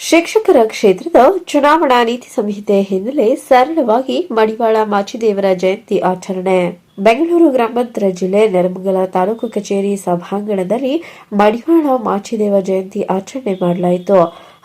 ಶಿಕ್ಷಕರ ಕ್ಷೇತ್ರದ ಚುನಾವಣಾ ನೀತಿ ಸಂಹಿತೆ ಹಿನ್ನೆಲೆ ಸರಳವಾಗಿ ಮಡಿವಾಳ ಮಾಚಿದೇವರ ಜಯಂತಿ ಆಚರಣೆ. ಬೆಂಗಳೂರು ಗ್ರಾಮಾಂತರ ಜಿಲ್ಲೆ ನೆಲಮಂಗಲ ತಾಲೂಕು ಕಚೇರಿ ಸಭಾಂಗಣದಲ್ಲಿ ಮಡಿವಾಳ ಮಾಚಿದೇವ ಜಯಂತಿ ಆಚರಣೆ ಮಾಡಲಾಯಿತು.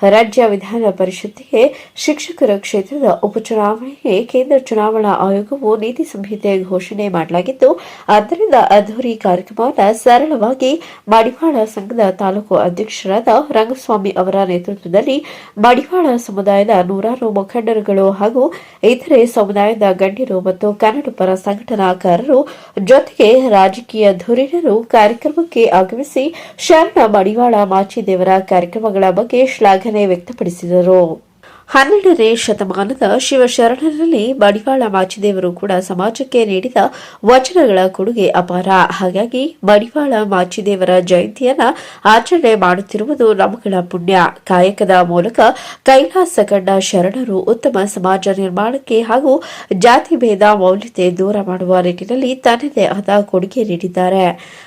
ರಾಜ್ಯ ವಿಧಾನ ಪರಿಷತ್ತಿಗೆ ಶಿಕ್ಷಕರ ಕ್ಷೇತ್ರದ ಉಪಚುನಾವಣೆಗೆ ಕೇಂದ್ರ ಚುನಾವಣಾ ಆಯೋಗವು ನೀತಿ ಸಂಹಿತೆ ಘೋಷಣೆ ಮಾಡಲಾಗಿದ್ದು ಆದ್ದರಿಂದ ಅದ್ದೂರಿ ಕಾರ್ಯಕ್ರಮದ ಸರಳವಾಗಿ ಮಡಿವಾಳ ಸಂಘದ ತಾಲೂಕು ಅಧ್ಯಕ್ಷರಾದ ರಂಗಸ್ವಾಮಿ ಅವರ ನೇತೃತ್ವದಲ್ಲಿ ಮಡಿವಾಳ ಸಮುದಾಯದ ನೂರಾರು ಮುಖಂಡರುಗಳು ಹಾಗೂ ಇತರೆ ಸಮುದಾಯದ ಗಣ್ಯರು ಮತ್ತು ಕನ್ನಡ ಪರ ಸಂಘಟನಾಕಾರರು ಜೊತೆಗೆ ರಾಜಕೀಯ ಧುರೀಣರು ಕಾರ್ಯಕ್ರಮಕ್ಕೆ ಆಗಮಿಸಿ ಶರಣ ಮಡಿವಾಳ ಮಾಚಿದೇವರ ಕಾರ್ಯಕ್ರಮಗಳ ಬಗ್ಗೆ ಶ್ಲಾಘನೆ ವ್ಯಕ್ತಪಡಿಸಿದರು. ಹನ್ನೆರಡನೇ ಶತಮಾನದ ಶಿವಶರಣರಲ್ಲಿ ಮಡಿವಾಳ ಮಾಚಿದೇವರು ಕೂಡ ಸಮಾಜಕ್ಕೆ ನೀಡಿದ ವಚನಗಳ ಕೊಡುಗೆ ಅಪಾರ. ಹಾಗಾಗಿ ಮಡಿವಾಳ ಮಾಚಿದೇವರ ಜಯಂತಿಯನ್ನ ಆಚರಣೆ ಮಾಡುತ್ತಿರುವುದು ನಮಗಳ ಪುಣ್ಯ. ಕಾಯಕದ ಮೂಲಕ ಕೈಲಾಸ ಕಂಡ ಶರಣರು ಉತ್ತಮ ಸಮಾಜ ನಿರ್ಮಾಣಕ್ಕೆ ಹಾಗೂ ಜಾತಿ ಭೇದ ಮೌಲ್ಯತೆ ದೂರ ಮಾಡುವ ನಿಟ್ಟಿನಲ್ಲಿ ತನ್ನದೇ ಆದ ಕೊಡುಗೆ ನೀಡಿದ್ದಾರೆ.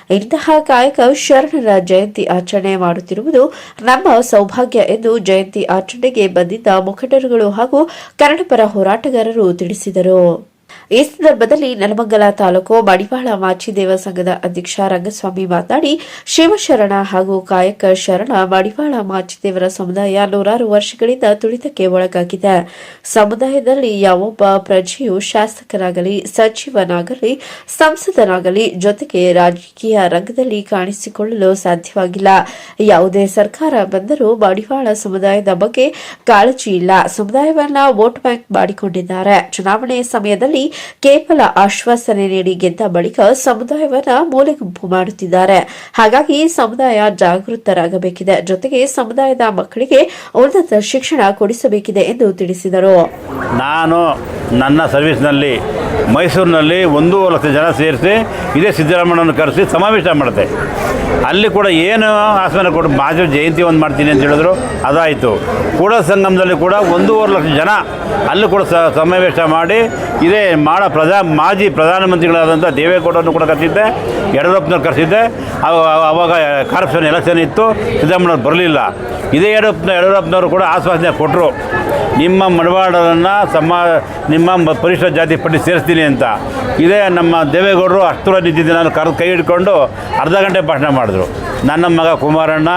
ಇಂತಹ ಕಾಯಕ ಶರಣರ ಜಯಂತಿ ಆಚರಣೆ ಮಾಡುತ್ತಿರುವುದು ನಮ್ಮ ಸೌಭಾಗ್ಯ ಎಂದು ಜಯಂತಿ ಆಚರಣೆಗೆ ಬಂದಿದ್ದ ಮುಖಂಡರುಗಳು ಹಾಗೂ ಕನ್ನಡಪರ ಹೋರಾಟಗಾರರು ತಿಳಿಸಿದರು. ಈ ಸಂದರ್ಭದಲ್ಲಿ ನೆಲಮಂಗಲ ತಾಲೂಕು ಮಡಿವಾಳ ಮಾಚಿದೇವ ಸಂಘದ ಅಧ್ಯಕ್ಷ ರಂಗಸ್ವಾಮಿ ಮಾತನಾಡಿ, ಶಿವಶರಣ ಹಾಗೂ ಕಾಯಕ ಶರಣ ಮಡಿವಾಳ ಮಾಚಿದೇವರ ಸಮುದಾಯ ನೂರಾರು ವರ್ಷಗಳಿಂದ ತುಳಿತಕ್ಕೆ ಒಳಗಾಗಿದೆ. ಸಮುದಾಯದಲ್ಲಿ ಯಾವೊಬ್ಬ ಪ್ರಜೆಯು ಶಾಸಕರಾಗಲಿ ಸಚಿವನಾಗಲಿ, ಸಂಸದನಾಗಲಿ ಜೊತೆಗೆ ರಾಜಕೀಯ ರಂಗದಲ್ಲಿ ಕಾಣಿಸಿಕೊಳ್ಳಲು ಸಾಧ್ಯವಾಗಿಲ್ಲ. ಯಾವುದೇ ಸರ್ಕಾರ ಬಂದರೂ ಮಡಿವಾಳ ಸಮುದಾಯದ ಬಗ್ಗೆ ಕಾಳಜಿ ಇಲ್ಲ. ಸಮುದಾಯವನ್ನ ವೋಟ್ ಬ್ಯಾಂಕ್ ಮಾಡಿಕೊಂಡಿದ್ದಾರೆ. ಚುನಾವಣೆ ಸಮಯದಲ್ಲಿ ಕೇವಲ ಆಶ್ವಾಸನೆ ನೀಡಿ ಗೆದ್ದ ಬಳಿಕ ಸಮುದಾಯವನ್ನ ಮೂಲೆಗುಂಪು ಮಾಡುತ್ತಿದ್ದಾರೆ. ಹಾಗಾಗಿ ಸಮುದಾಯ ಜಾಗೃತರಾಗಬೇಕಿದೆ. ಜೊತೆಗೆ ಸಮುದಾಯದ ಮಕ್ಕಳಿಗೆ ಉನ್ನತ ಶಿಕ್ಷಣ ಕೊಡಿಸಬೇಕಿದೆ ಎಂದು ತಿಳಿಸಿದರು. ನಾನು ನನ್ನ ಸರ್ವಿಸ್ನಲ್ಲಿ ಮೈಸೂರಿನಲ್ಲಿ ಒಂದೂವರೆ ಲಕ್ಷ ಜನ ಸೇರಿಸಿ, ಇದೇ ಸಿದ್ದರಾಮಣ್ಣನ ಕರೆಸಿ ಸಮಾವೇಶ ಮಾಡಿದೆ ಅಲ್ಲಿ ಕೂಡ ಏನು ಆಸನ ಕೊಟ್ಟು ಮಾಜಿ ಜಯಂತಿ ಒಂದು ಮಾಡ್ತೀನಿ ಅಂತ ಹೇಳಿದ್ರು, ಅದಾಯಿತು. ಕೂಡ ಸಂಗಮದಲ್ಲಿ ಕೂಡ ಒಂದೂವರೆ ಲಕ್ಷ ಜನ ಅಲ್ಲಿ ಕೂಡ ಸಮಾವೇಶ ಮಾಡಿ, ಇದೇ ಮಾಡ ಪ್ರಧಾ ಮಾಜಿ ಪ್ರಧಾನಮಂತ್ರಿಗಳಾದಂಥ ದೇವೇಗೌಡರನ್ನು ಕೂಡ ಕರೆಸಿದ್ದೆ ಯಡಿಯೂರಪ್ಪನವ್ರು ಕರೆಸಿದ್ದೆ. ಅವ- ಅವಾಗ ಕಾರ್ಪೊರೇಷನ್ ಎಲೆಕ್ಷನ್ ಇತ್ತು, ಸಿದ್ದರಾಮಯ್ಯವ್ರು ಬರಲಿಲ್ಲ. ಇದೇ ಯಡಿಯೂರಪ್ಪನ ಯಡಿಯೂರಪ್ಪನವರು ಕೂಡ ಆಶ್ವಾಸನೆ ಕೊಟ್ಟರು ನಿಮ್ಮ ಮಡವಾಡರನ್ನು ಸಮ ನಿಮ್ಮ ಪರಿಶಿಷ್ಟ ಜಾತಿ ಪಟ್ಟಿ ಸೇರಿಸ್ತೀನಿ ಅಂತ. ಇದೇ ನಮ್ಮ ದೇವೇಗೌಡರು ಅಷ್ಟು ನಿಂತಿದ್ದೆ, ನಾನು ಕರೆದು ಕೈ ಹಿಡ್ಕೊಂಡು ಅರ್ಧ ಗಂಟೆ ಭಾಷಣ ಮಾಡಿದ್ರು. ನನ್ನ ಮಗ ಕುಮಾರಣ್ಣ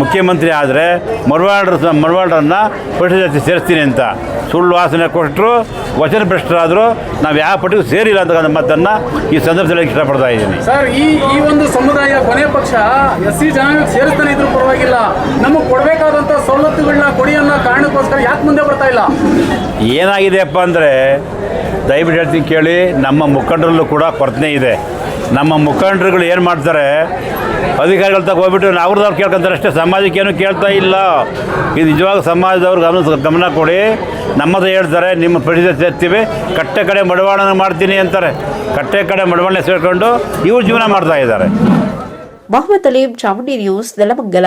ಮುಖ್ಯಮಂತ್ರಿ ಆದರೆ ಮರವಾಡ್ರ ಮರವಾಡ್ರನ್ನ ಪರಿಶಿಷ್ಟ ಜಾತಿ ಸೇರಿಸ್ತೀನಿ ಅಂತ. ಸುಳ್ಳು ವಾಸನೆ ಕೊಟ್ಟರು ವಚನ ಭ್ರಷ್ಟರಾದರು ನಾವು ಯಾವ ಪಟ್ಟಿಗೂ ಸೇರಿಲ್ಲ ಅಂತ ಮಾತನ್ನು ಈ ಸಂದರ್ಭದಲ್ಲಿ ಇಷ್ಟಪಡ್ತಾ ಇದ್ದೀನಿ. ಸರ್ ಈ ಈ ಒಂದು ಸಮುದಾಯ ಕೊನೆ ಪಕ್ಷ ಎಸ್ ಸಿ ಜನಾಂಗಕ್ಕೆ ಸೇರಿಸ್ತಾನೆ ಇದ್ರೂ ಪರವಾಗಿಲ್ಲ. ನಮಗೆ ಕೊಡಬೇಕಾದಂಥ ಸವಲತ್ತುಗಳನ್ನ ಕೊಡಿ ಅನ್ನೋ ಕಾರಣಕ್ಕೋಸ್ಕರ ಯಾಕೆ ಮುಂದೆ ಬರ್ತಾ ಇಲ್ಲ? ಏನಾಗಿದೆಯಪ್ಪ ಅಂದರೆ ದಯವಿಟ್ಟು ಹೇಳ್ತೀನಿ ಕೇಳಿ ನಮ್ಮ ಮುಖಂಡರಲ್ಲೂ ಕೂಡ ಕೊರತೆ ಇದೆ. ನಮ್ಮ ಮುಖಂಡರುಗಳು ಏನು ಮಾಡ್ತಾರೆ? ಅಧಿಕಾರಿಗಳ ತಗ ಹೋಗ್ಬಿಟ್ಟು ಅವ್ರದವ್ರು ಕೇಳ್ಕೊಂತಾರೆ ಅಷ್ಟೇ ಸಮಾಜಕ್ಕೆ ಏನು ಕೇಳ್ತಾ ಇಲ್ಲ. ಇದು ನಿಜವಾಗ ಸಮಾಜದವ್ರು ಗಮನ ಗಮನ ಕೊಡಿ. ನಮ್ಮದು ಹೇಳ್ತಾರೆ, ನಿಮ್ಮ ಪರಿಸ್ಥಿತಿ ಸೇರ್ತೀವಿ ಕಟ್ಟೆ ಕಡೆ ಮಡವಾಳನ ಮಾಡ್ತೀನಿ ಅಂತಾರೆ. ಕಟ್ಟೆ ಕಡೆ ಮಡವಾಳನೆ ಸೇರ್ಕೊಂಡು ಇವ್ರು ಜೀವನ ಮಾಡ್ತಾ ಇದ್ದಾರೆ. ಮೊಹಮ್ಮದ್ ಅಲೀಂ ಚಾಮುಂಡಿ ನ್ಯೂಸ್, ನೆಲಮಂಗಲ.